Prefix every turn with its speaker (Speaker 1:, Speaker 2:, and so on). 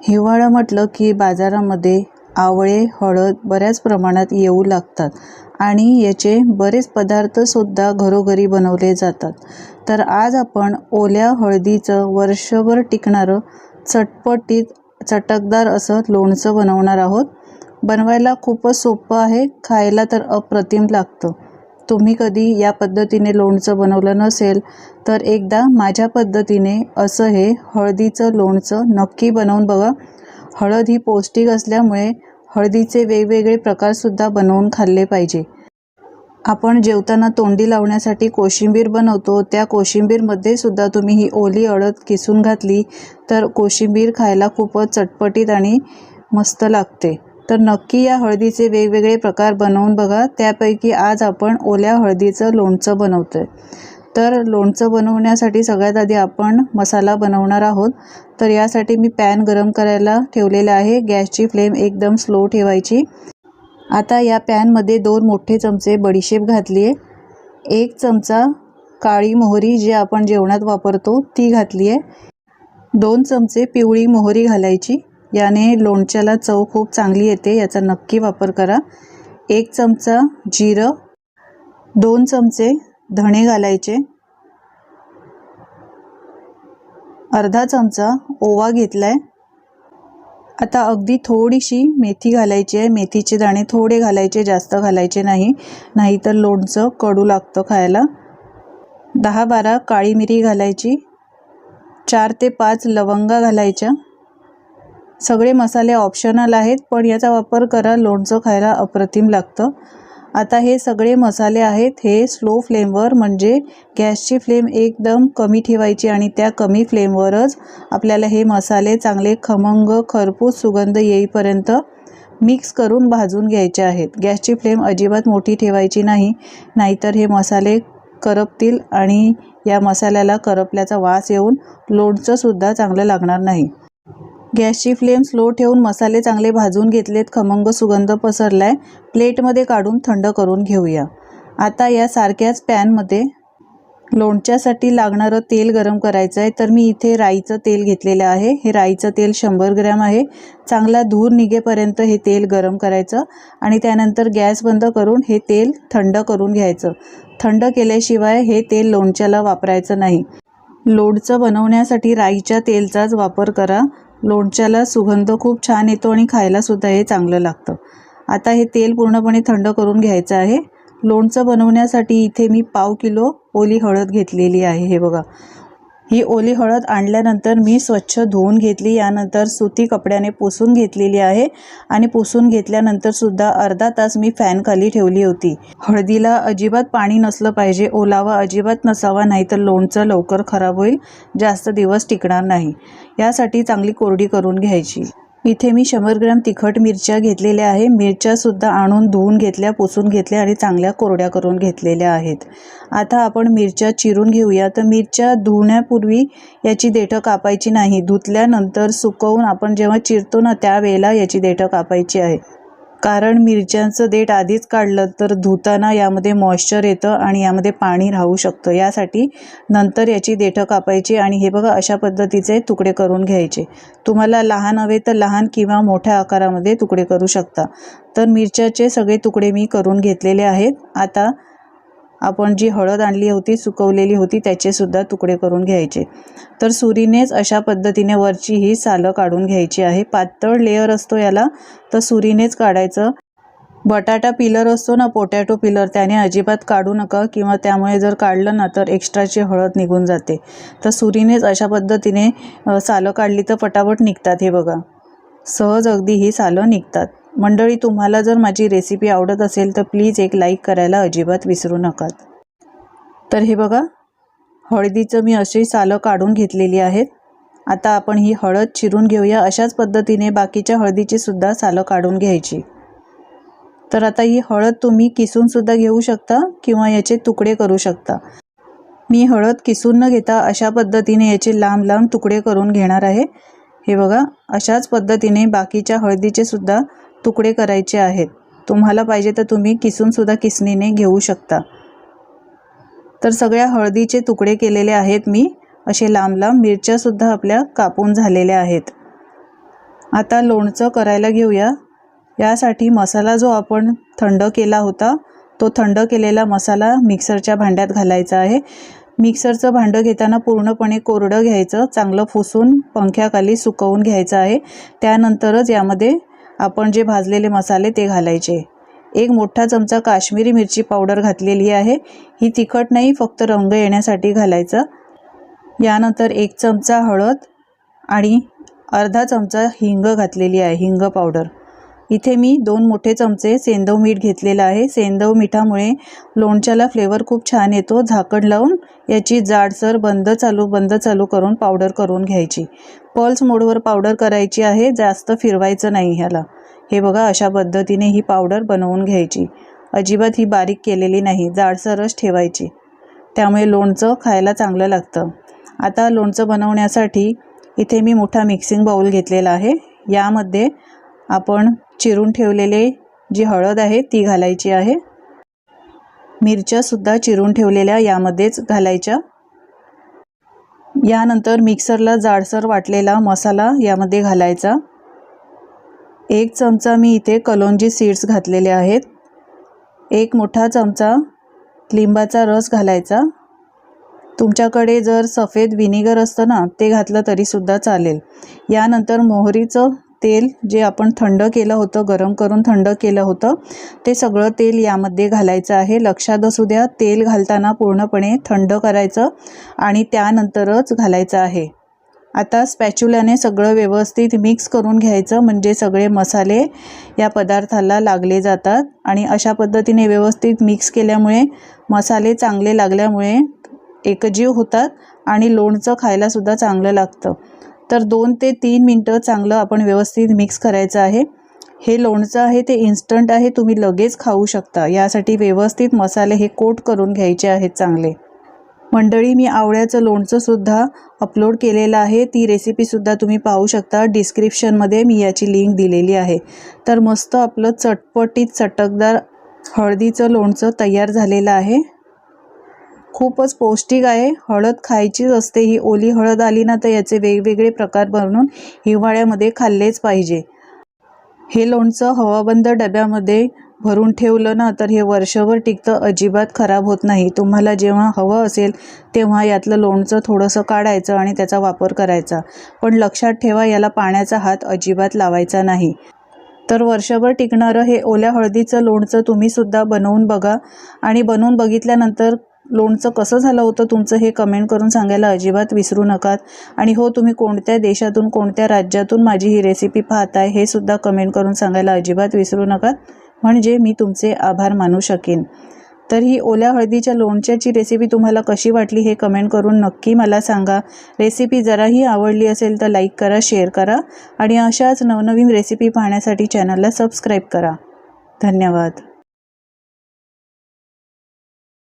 Speaker 1: हिवाळा म्हटलं की बाजारामध्ये आवळे हळद बऱ्याच प्रमाणात येऊ लागतात आणि याचे बरेच पदार्थसुद्धा घरोघरी बनवले जातात. तर आज आपण ओल्या हळदीचं वर्षभर टिकणारं चटपटीत चटकदार असं लोणचं बनवणार आहोत. बनवायला खूपच सोपं आहे खायला तर अप्रतिम लागतं. तुम्ही कधी या पद्धतीने लोणचं बनवलं नसेल तर एकदा माझ्या पद्धतीने असं हे हळदीचं लोणचं नक्की बनवून बघा. हळद ही पौष्टिक असल्यामुळे हळदीचे वेगवेगळे प्रकारसुद्धा बनवून खाल्ले पाहिजे. आपण जेवताना तोंडी लावण्यासाठी कोशिंबीर बनवतो. त्या कोशिंबीरमध्ये सुद्धा तुम्ही ही ओली हळद किसून घातली तर कोशिंबीर खायला खूपच चटपटीत आणि मस्त लागते. तर नक्की या हळदीचे वेगवेगळे प्रकार बनवून बघा. त्यापैकी आज आपण ओल्या हळदीचं लोणचं बनवतो आहे तर लोणचं बनवण्यासाठी सगळ्यात आधी आपण मसाला बनवणार आहोत. तर यासाठी मी पॅन गरम करायला ठेवलेला आहे. गॅसची फ्लेम एकदम स्लो ठेवायची. आता या पॅनमध्ये दोन मोठे चमचे बडीशेप घातली आहे एक चमचा काळी मोहरी जी आपण जेवणात वापरतो ती घातली आहे दोन चमचे पिवळी मोहरी घालायची. याने लोणच्याला चव खूप चांगली येते याचा नक्की वापर करा. एक चमचा जिरं दोन चमचे धणे घालायचे अर्धा चमचा ओवा घेतला आहे आता अगदी थोडीशी मेथी घालायची आहे. मेथीचे दाणे थोडे घालायचे जास्त घालायचे नाही. नाहीतर लोणचं कडू लागतं खायला. दहा बारा काळी मिरी घालायची. चार ते पाच लवंगा घालायच्या. सगळे मसाले ऑप्शनल आहेत पण याचा वापर करा लोणचं खायला अप्रतिम लागतं. आता हे सगळे मसाले आहेत हे स्लो फ्लेमवर म्हणजे गॅसची फ्लेम एकदम कमी ठेवायची आणि त्या कमी फ्लेमवरच आपल्याला हे मसाले चांगले खमंग खरपूस सुगंध येईपर्यंत मिक्स करून भाजून घ्यायचे आहेत. गॅसची फ्लेम अजिबात मोठी ठेवायची नाही नाहीतर हे मसाले करपतील आणि या मसाल्याला करपल्याचा वास येऊन लोणचंसुद्धा चांगलं लागणार नाही. गॅसची फ्लेम स्लो ठेवून मसाले चांगले भाजून घेतलेत खमंग सुगंध पसरलाय प्लेटमध्ये काढून थंड करून घेऊया. आता या सारख्याच पॅनमध्ये लोणच्यासाठी लागणारं तेल गरम करायचं आहे तर मी इथे राईचं तेल घेतलेलं आहे. हे राईचं तेल शंभर ग्रॅम आहे. चांगला धूर निघेपर्यंत हे तेल गरम करायचं आणि त्यानंतर गॅस बंद करून हे तेल थंड करून घ्यायचं. थंड केल्याशिवाय हे तेल लोणच्याला वापरायचं नाही. लोणचं बनवण्यासाठी राईच्या तेलचाच वापर करा. लोणच्याला सुगंध खूप छान येतो आणि खायलासुद्धा हे चांगलं लागतं. आता हे तेल पूर्णपणे थंड करून घ्यायचं आहे. लोणचं बनवण्यासाठी इथे मी पाव किलो ओली हळद घेतलेली आहे हे बघा. ही ओली हळद आणल्यानंतर मी स्वच्छ धुवून घेतली. यानंतर सुती कपड्याने पुसून घेतलेली आहे आणि पुसून घेतल्यानंतर सुद्धा अर्धा तास मी फॅनखाली ठेवली होती. हळदीला अजिबात पाणी नसलं पाहिजे. ओलावा अजिबात नसावा नाही तर लोणचं लवकर खराब होईल. जास्त दिवस टिकणार नाही. यासाठी चांगली कोरडी करून घ्यायची. इथे मी शंभर ग्रॅम तिखट मिरच्या घेतलेल्या आहे. मिरच्यासुद्धा आणून धुवून घेतल्या पुसून घेतल्या आणि चांगल्या कोरड्या करून घेतलेल्या आहेत. आता आपण मिरच्या चिरून घेऊया. तर मिरच्या धुण्यापूर्वी याची देठं कापायची नाही. धुतल्यानंतर सुकवून आपण जेव्हा चिरतो ना त्यावेळेला याची देठं कापायची आहे. कारण मिरच्यांचं देठ आधीच काढलं तर धुताना यामध्ये मॉइश्चर येतं आणि यामध्ये पाणी राहू शकतं. यासाठी नंतर याची देठं कापायची आणि हे बघा अशा पद्धतीचे तुकडे करून घ्यायचे. तुम्हाला लहान हवे तर लहान किंवा मोठ्या आकारामध्ये तुकडे करू शकता. तर मिरच्याचे सगळे तुकडे मी करून घेतलेले आहेत. आता आपण जी हळद आणली होती सुकवलेली होती त्याचेसुद्धा तुकडे करून घ्यायचे. तर सुरीनेच अशा पद्धतीने वरची ही सालं काढून घ्यायची आहे. पातळ लेअर असतो याला तर सुरीनेच काढायचं. बटाटा पिलर असतो ना पोटॅटो पिलर त्याने अजिबात काढू नका किंवा त्यामुळे जर काढलं ना तर एक्स्ट्राची हळद निघून जाते. तर सुरीनेच अशा पद्धतीने सालं काढली तर पटापट निघतात हे बघा. सहज अगदी ही सालं निघतात. मंडळी तुम्हाला जर माझी रेसिपी आवडत असेल तर प्लीज एक लाईक करायला अजिबात विसरू नका तर हे बघा हळदीचं मी अशी सालं काढून घेतलेली आहेत. आता आपण ही हळद चिरून घेऊया. अशाच पद्धतीने बाकीच्या हळदीची सुद्धा सालं काढून घ्यायची. तर आता ही हळद तुम्ही किसूनसुद्धा घेऊ शकता किंवा याचे तुकडे करू शकता. मी हळद किसून न घेता अशा पद्धतीने याचे लांब लांब तुकडे करून घेणार आहे. हे बघा अशाच पद्धतीने बाकीच्या हळदीचे सुद्धा तुकडे करायचे आहेत. तुम्हाला पाहिजे तर तुम्ही किसूनसुद्धा किसणीने घेऊ शकता. तर सगळ्या हळदीचे तुकडे केलेले आहेत मी. असे लांब लांब मिरच्यासुद्धा आपल्या कापून झालेल्या आहेत. आता लोणचं करायला घेऊया. यासाठी मसाला जो आपण थंड केला होता तो थंड केलेला मसाला मिक्सरच्या भांड्यात घालायचा आहे. मिक्सरचं भांडं घेताना पूर्णपणे कोरडं घ्यायचं चांगलं फुसून पंख्याखाली सुकवून घ्यायचं आहे. त्यानंतरच यामध्ये आपण जे भाजलेले मसाले ते घालायचे. एक मोठा चमचा काश्मीरी मिरची पावडर घातलेली आहे. ही तिखट नाही फक्त रंग येण्यासाठी घालायचं. यानंतर एक चमचा हळद आणि अर्धा चमचा हिंग घातलेली आहे हिंग पावडर. इथे मी दोन मोठे चमचे सेंदव मीठ घेतलेलं आहे. सेंदव मिठामुळे लोणच्याला फ्लेवर खूप छान येतो. झाकण लावून याची जाडसर बंद चालू बंद चालू करून पावडर करून घ्यायची. पल्स मोडवर पावडर करायची आहे. जास्त फिरवायचं नाही ह्याला. हे बघा अशा पद्धतीने ही पावडर बनवून घ्यायची. अजिबात ही बारीक केलेली नाही. जाडसरच ठेवायची. त्यामुळे लोणचं खायला चांगलं लागतं. आता लोणचं बनवण्यासाठी इथे मी मोठा मिक्सिंग बाऊल घेतलेला आहे. यामध्ये आपण चिरून ठेवलेले जी हळद आहे ती घालायची आहे. मिरच्यासुद्धा चिरून ठेवलेल्या यामध्येच घालायच्या. यानंतर मिक्सरला जाडसर वाटलेला मसाला यामध्ये घालायचा. एक चमचा मी इथे कलोंजी सीड्स घातलेले आहेत. एक मोठा चमचा लिंबाचा रस घालायचा. तुमच्याकडे जर सफेद व्हिनेगर असतं ना ते घातलं तरीसुद्धा चालेल. यानंतर मोहरीचं तेल जे आपण थंड केलं होतं गरम करून थंड केलं होतं ते सगळं तेल यामध्ये घालायचं आहे. लक्षात असू द्या तेल घालताना पूर्णपणे थंड करायचं आणि त्यानंतरच घालायचं आहे. आता स्पॅच्युलाने सगळं व्यवस्थित मिक्स करून घ्यायचं म्हणजे सगळे मसाले या पदार्थाला लागले जातात आणि अशा पद्धतीने व्यवस्थित मिक्स केल्यामुळे मसाले चांगले लागल्यामुळे एकजीव होतात आणि लोणचं खायलासुद्धा चांगलं लागतं. तर दोन ते तीन मिनटं चांगलं आपण व्यवस्थित मिक्स करायचं आहे. हे लोणचं आहे ते इन्स्टंट आहे तुम्ही लगेच खाऊ शकता. यासाठी व्यवस्थित मसाले हे कोट करून घ्यायचे आहेत चांगले. मंडळी मी आवळ्याचं लोणचंसुद्धा अपलोड केलेलं आहे. ती रेसिपीसुद्धा तुम्ही पाहू शकता. डिस्क्रिप्शनमध्ये मी याची लिंक दिलेली आहे. तर मस्त आपलं चटपटीत चटकदार हळदीचं लोणचं तयार झालेलं आहे. खूपच पौष्टिक आहे. हळद खायचीच असते. ही ओली हळद आली ना तर याचे वेगवेगळे प्रकार बनवून हिवाळ्यामध्ये खाल्लेच पाहिजे. हे लोणचं हवाबंद डब्यामध्ये भरून ठेवलं ना तर हे वर्षभर टिकतं. अजिबात खराब होत नाही. तुम्हाला जेव्हा हवं असेल तेव्हा यातलं लोणचं थोडंसं काढायचं आणि त्याचा वापर करायचा. पण लक्षात ठेवा याला पाण्याचा हात अजिबात लावायचा नाही. तर वर्षभर टिकणारं हे ओल्या हळदीचं लोणचं तुम्हीसुद्धा बनवून बघा. आणि बनवून बघितल्यानंतर लोणचं कसं झालं होतं तुमचं हे कमेंट करून सांगायला अजिबात विसरू नकात आणि हो तुम्ही कोणत्या देशातून कोणत्या राज्यातून माझी ही रेसिपी पाहताय हे सुद्धा कमेंट करून सांगायला अजिबात विसरू नकात म्हणजे मी तुमचे आभार मानू शकेन. तर ही ओल्या हळदीच्या लोणच्याची रेसिपी तुम्हाला कशी वाटली हे कमेंट करून नक्की मला सांगा. रेसिपी जराही आवडली असेल तर लाईक करा शेअर करा. आणि अशाच नवनवीन रेसिपी पाहण्यासाठी चॅनलला सबस्क्राईब करा. धन्यवाद.